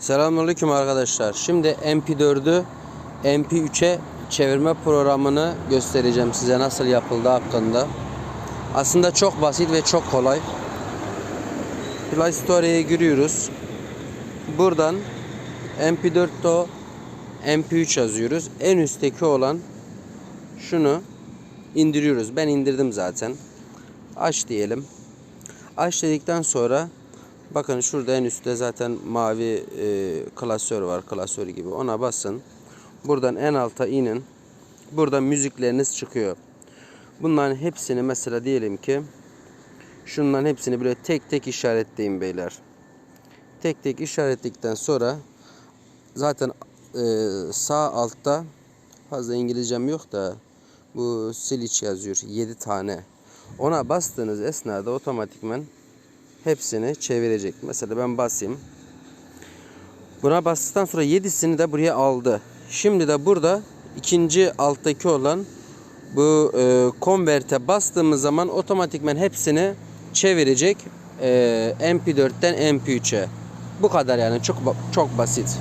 Selamünaleyküm arkadaşlar. Şimdi MP4'ü MP3'e çevirme programını göstereceğim size nasıl yapıldığı hakkında. Aslında çok basit ve çok kolay. Play Store'ya giriyoruz. Buradan MP4'te MP3 yazıyoruz. En üstteki olan şunu indiriyoruz. Ben indirdim zaten. Aç diyelim. Aç dedikten sonra bakın şurada en üstte zaten mavi e, klasör var. Klasör gibi. Ona basın. Buradan en alta inin. Burada müzikleriniz çıkıyor. Bunların hepsini mesela diyelim ki şunların hepsini böyle tek tek işaretleyin beyler. Tek tek işaretledikten sonra zaten e, sağ altta fazla İngilizcem yok da bu siliç yazıyor 7 tane. Ona bastığınız esnada otomatikmen hepsini çevirecek. Mesela ben basayım. Buna bastıktan sonra 7'sini de buraya aldı. Şimdi de burada ikinci alttaki olan bu e, konverte bastığımız zaman otomatikmen hepsini çevirecek e, MP4'ten MP3'e. Bu kadar yani çok çok basit.